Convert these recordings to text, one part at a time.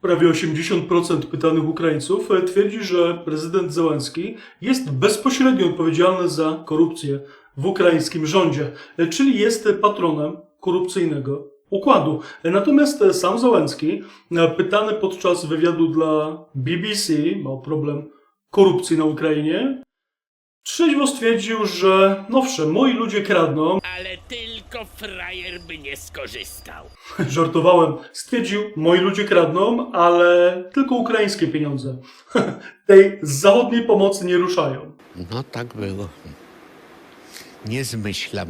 Prawie 80% pytanych Ukraińców e, twierdzi, że prezydent Zełenski jest bezpośrednio odpowiedzialny za korupcję w ukraińskim rządzie, e, czyli jest patronem korupcyjnego układu. E, Natomiast sam Zełenski, pytany podczas wywiadu dla BBC, ma problem korupcji na Ukrainie, trzeźwo stwierdził, że no owszem, moi ludzie kradną, Ale tylko frajer by nie skorzystał. Żartowałem. Stwierdził, moi ludzie kradną, ale tylko ukraińskie pieniądze. Tej zachodniej pomocy nie ruszają. No tak było. Nie zmyślam.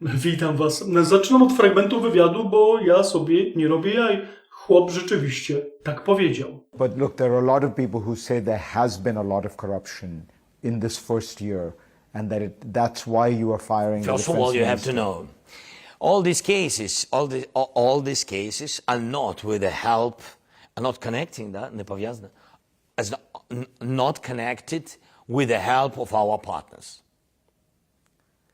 Witam was. Zaczynam od fragmentu wywiadu, bo ja sobie nie robię jaj. Chłop rzeczywiście tak powiedział. But look, there are a lot of people who say there has been a lot of corruption in this first year, and that it, that's why you are firing. the First of defense all, you have to minister. know, all these cases, all, the, all, all these cases are not with the help, are not connecting that, nie powiązane, as not, n- not connected with the help of our partners.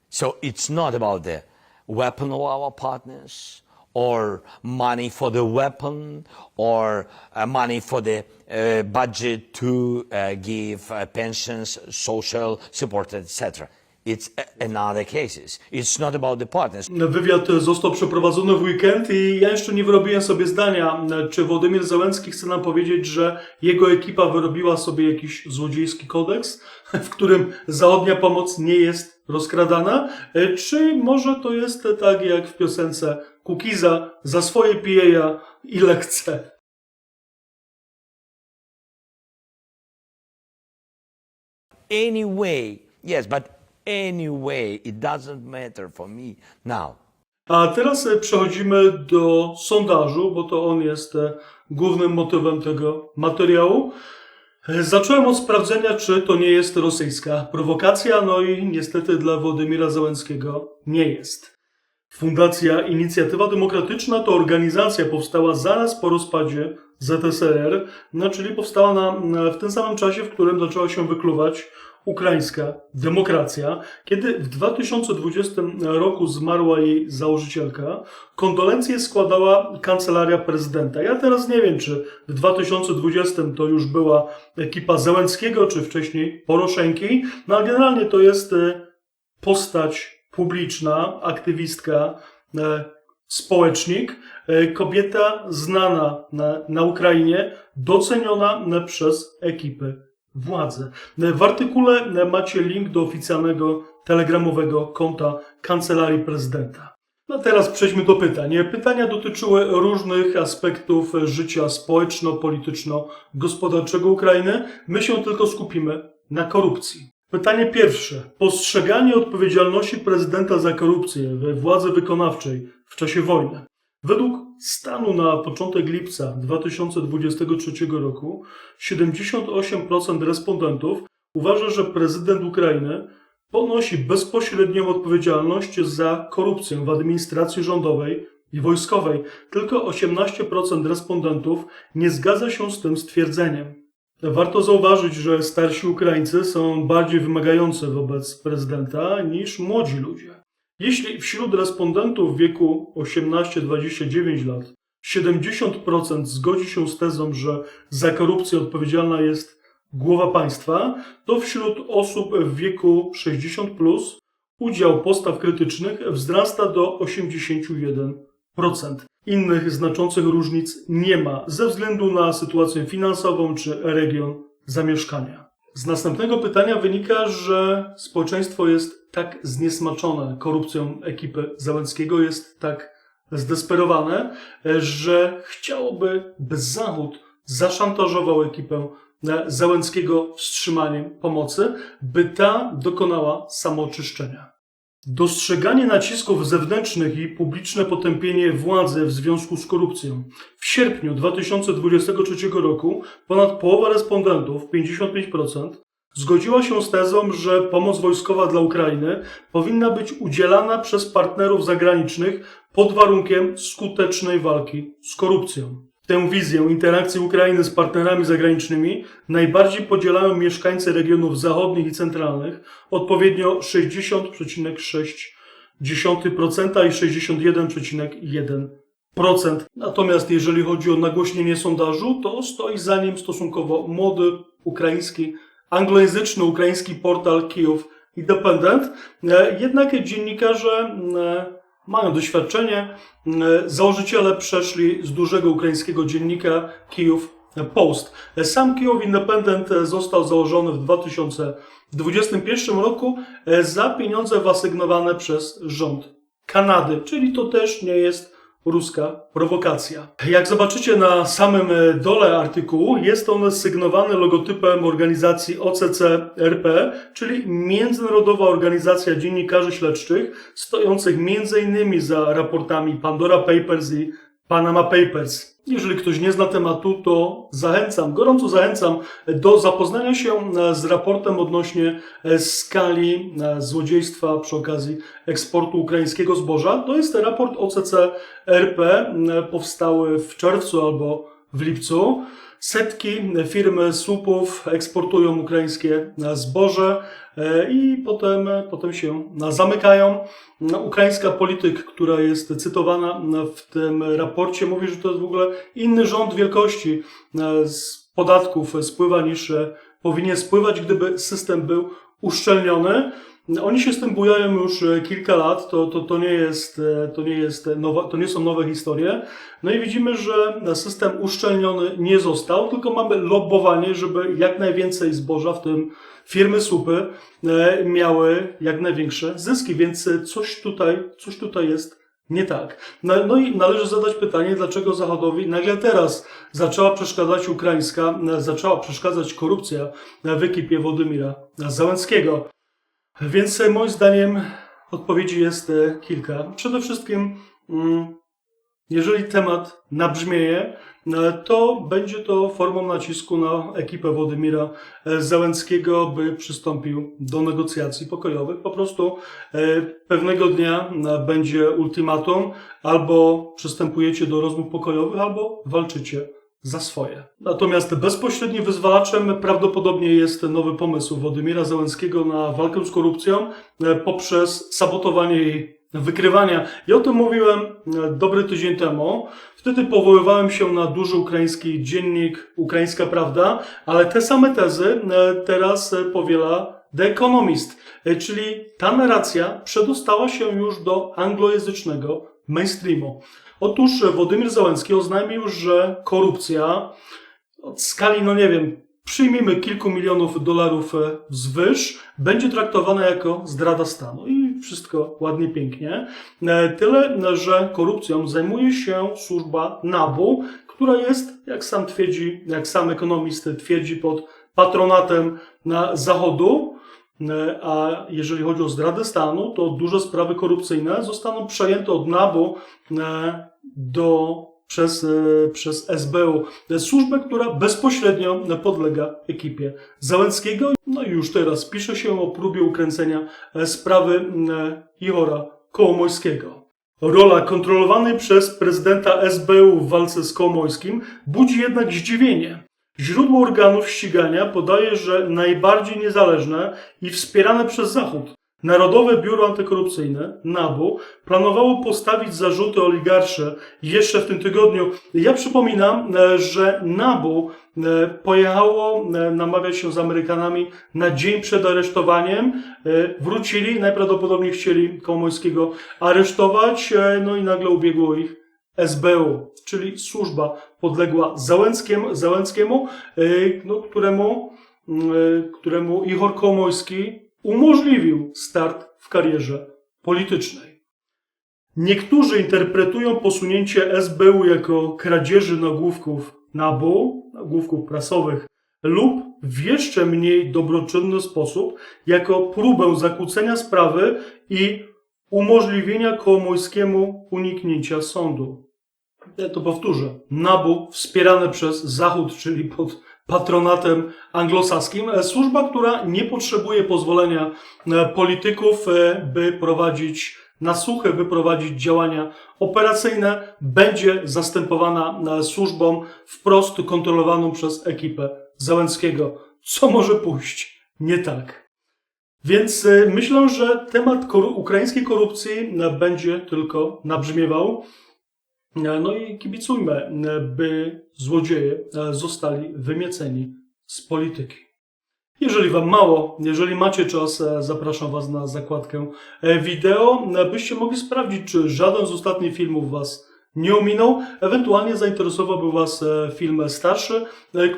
So it's not about the weapon of our partners, or money for the weapon, or uh, money for the uh, budget to uh, give uh, pensions, social support, etc. It's another cases. It's not about the partners. Wywiad został przeprowadzony w weekend i ja jeszcze nie wyrobiłem sobie zdania, czy Władimir Zełenski chce nam powiedzieć, że jego ekipa wyrobiła sobie jakiś złodziejski kodeks, w którym zachodnia pomoc nie jest rozkradana, czy może to jest tak jak w piosence Kukiza, za swoje pije ja ile chcę. Anyway, yes, but anyway, it doesn't matter for me now. A teraz e, przechodzimy do sondażu, bo to on jest e, głównym motywem tego materiału. Zacząłem od sprawdzenia, czy to nie jest rosyjska prowokacja, no i niestety dla Władimira Załęckiego nie jest. Fundacja Inicjatywa Demokratyczna to organizacja powstała zaraz po rozpadzie ZSRR, no czyli powstała na, na, w tym samym czasie, w którym zaczęła się wykluwać ukraińska demokracja. Kiedy w 2020 roku zmarła jej założycielka, kondolencje składała kancelaria prezydenta. Ja teraz nie wiem, czy w 2020 to już była ekipa Zełenskiego, czy wcześniej Poroszenki, no ale generalnie to jest e, postać publiczna, aktywistka, e, społecznik, e, kobieta znana na, na Ukrainie, doceniona przez ekipy władzy. E, W artykule macie link do oficjalnego telegramowego konta Kancelarii Prezydenta. No teraz przejdźmy do pytań. Pytania dotyczyły różnych aspektów życia społeczno-polityczno-gospodarczego Ukrainy. My się tylko skupimy na korupcji. Pytanie pierwsze. Postrzeganie odpowiedzialności prezydenta za korupcję we władzy wykonawczej w czasie wojny. Według stanu na początek lipca 2023 roku 78% respondentów uważa, że prezydent Ukrainy ponosi bezpośrednią odpowiedzialność za korupcję w administracji rządowej i wojskowej. Tylko 18% respondentów nie zgadza się z tym stwierdzeniem. Warto zauważyć, że starsi Ukraińcy są bardziej wymagający wobec prezydenta niż młodzi ludzie. Jeśli wśród respondentów w wieku 18-29 lat 70% zgodzi się z tezą, że za korupcję odpowiedzialna jest głowa państwa, to wśród osób w wieku 60 plus udział postaw krytycznych wzrasta do 81%. Innych znaczących różnic nie ma ze względu na sytuację finansową czy region zamieszkania. Z następnego pytania wynika, że społeczeństwo jest tak zniesmaczone korupcją ekipy Załęckiego, jest tak zdesperowane, że chciałoby, by Zachód zaszantażował ekipę Załęckiego wstrzymaniem pomocy, by ta dokonała samooczyszczenia. Dostrzeganie nacisków zewnętrznych i publiczne potępienie władzy w związku z korupcją. W sierpniu 2023 roku ponad połowa respondentów, 55%, zgodziła się z tezą, że pomoc wojskowa dla Ukrainy powinna być udzielana przez partnerów zagranicznych pod warunkiem skutecznej walki z korupcją. Tę wizję interakcji Ukrainy z partnerami zagranicznymi najbardziej podzielają mieszkańcy regionów zachodnich i centralnych, odpowiednio 60,6% i 61,1%. Natomiast jeżeli chodzi o nagłośnienie sondażu, to stoi za nim stosunkowo młody ukraiński, anglojęzyczny ukraiński portal Kijów Independent. E, Jednak dziennikarze e, mają doświadczenie. E, Założyciele przeszli z dużego ukraińskiego dziennika Kijów Post. E, Sam Kijów Independent e, został założony w 2021 roku za pieniądze wyasygnowane przez rząd Kanady, czyli to też nie jest ruska prowokacja. Jak zobaczycie na samym e, dole artykułu, jest on sygnowany logotypem organizacji OCC-RP, czyli Międzynarodowa Organizacja Dziennikarzy Śledczych, stojących m.in. za raportami Pandora Papers i Panama Papers. Jeżeli ktoś nie zna tematu, to zachęcam, gorąco zachęcam do zapoznania się e, z raportem odnośnie e, skali e, złodziejstwa przy okazji eksportu ukraińskiego zboża. To jest raport OCC RP, m, powstały w czerwcu albo w lipcu. Setki firm słupów eksportują ukraińskie zboże e, i potem, potem się zamykają. Ukraińska polityk, która jest cytowana w tym raporcie, mówi, że to jest w ogóle inny rząd wielkości e, z podatków spływa niż e, powinien spływać, gdyby system był uszczelniony. Oni się z tym bujają już e, kilka lat, to, to, to, nie, jest, e, to, nie, jest nowa, to nie są nowe historie. No i widzimy, że system uszczelniony nie został, tylko mamy lobbowanie, żeby jak najwięcej zboża, w tym firmy słupy, e, miały jak największe zyski, więc coś tutaj, coś tutaj jest nie tak. No, no i należy zadać pytanie, dlaczego Zachodowi nagle teraz zaczęła przeszkadzać ukraińska, zaczęła przeszkadzać korupcja w ekipie Władimira Załęckiego. Więc e, moim zdaniem odpowiedzi jest e, kilka. Przede wszystkim, mm, jeżeli temat nabrzmieje, e, to będzie to formą nacisku na ekipę Władimira e, Załęckiego, by przystąpił do negocjacji pokojowych. Po prostu pewnego dnia będzie ultimatum, albo przystępujecie do rozmów pokojowych, albo walczycie za swoje. Natomiast bezpośrednim wyzwalaczem prawdopodobnie jest nowy pomysł Władimira Załęckiego na walkę z korupcją e, poprzez sabotowanie jej wykrywania. Ja o tym mówiłem e, dobry tydzień temu. Wtedy powoływałem się na duży ukraiński dziennik Ukraińska Prawda, ale te same tezy e, teraz powiela The Economist, czyli ta narracja przedostała się już do anglojęzycznego mainstreamu. Otóż Władimir Załęcki oznajmił, że korupcja od skali, no nie wiem, przyjmijmy kilku milionów dolarów e, wzwyż, będzie traktowana jako zdrada stanu. I wszystko ładnie, pięknie. E, Tyle, że korupcją zajmuje się służba NABU, która jest, jak sam twierdzi, jak sam ekonomist twierdzi, pod patronatem na Zachodu. E, A jeżeli chodzi o zdradę stanu, to duże sprawy korupcyjne zostaną przejęte od NABU e, do, przez, e, przez SBU. Służbę, która bezpośrednio podlega ekipie Załęckiego. No i już teraz pisze się o próbie ukręcenia sprawy Ihora Kołomojskiego. Rola kontrolowanej przez prezydenta SBU w walce z Kołomojskim budzi jednak zdziwienie. Źródło organów ścigania podaje, że najbardziej niezależne i wspierane przez Zachód Narodowe Biuro Antykorupcyjne, NABU, planowało postawić zarzuty oligarsze jeszcze w tym tygodniu. Ja przypominam, e, że NABU e, pojechało e, namawiać się z Amerykanami na dzień przed aresztowaniem. Wrócili, najprawdopodobniej chcieli Kołomońskiego aresztować, no i nagle ubiegło ich SBU, czyli służba podległa Załęckiemu, Załęckiemu e, no, któremu, e, któremu Ihor Kołomojski umożliwił start w karierze politycznej. Niektórzy interpretują posunięcie SBU jako kradzieży nagłówków NABU, nagłówków prasowych, lub w jeszcze mniej dobroczynny sposób jako próbę zakłócenia sprawy i umożliwienia Kołomojskiemu uniknięcia sądu. Ja to powtórzę. NABU wspierane przez Zachód, czyli pod patronatem anglosaskim. E, Służba, która nie potrzebuje pozwolenia e, polityków, e, by prowadzić na suche, by prowadzić działania operacyjne, będzie zastępowana służbą wprost kontrolowaną przez ekipę Załęckiego. Co może pójść nie tak? Więc myślę, że temat ukraińskiej korupcji będzie tylko nabrzmiewał. E, No i kibicujmy, e, by złodzieje e, zostali wymieceni z polityki. Jeżeli Wam mało, jeżeli macie czas, zapraszam Was na zakładkę wideo, byście mogli sprawdzić, czy żaden z ostatnich filmów Was nie ominął. Ewentualnie zainteresowałby Was film starszy,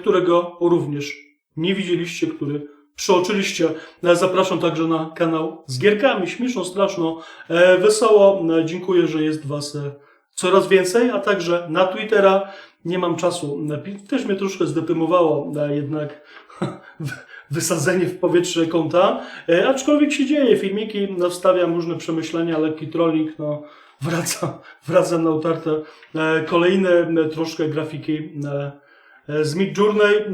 którego również nie widzieliście, który przeoczyliście. Zapraszam także na kanał z gierkami, śmieszno, straszno, wesoło. Dziękuję, że jest Was coraz więcej, a także na Twittera. Nie mam czasu. Też mnie troszkę zdeprymowało e, jednak wysadzenie w powietrze konta, e, aczkolwiek się dzieje. Filmiki, no, wstawiam różne przemyślenia, lekki trolling, no wracam, wracam na utarte e, kolejne troszkę grafiki z Midjourney.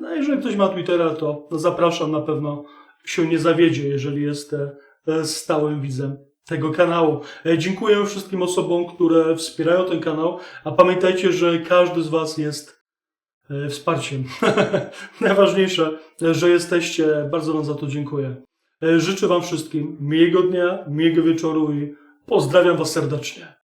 No, jeżeli ktoś ma Twittera, to zapraszam, na pewno się nie zawiedzie, jeżeli jest stałym widzem tego kanału. E, Dziękuję wszystkim osobom, które wspierają ten kanał, a pamiętajcie, że każdy z Was jest e, wsparciem. Najważniejsze, że jesteście. Bardzo Wam za to dziękuję. E, Życzę Wam wszystkim miłego dnia, miłego wieczoru i pozdrawiam Was serdecznie.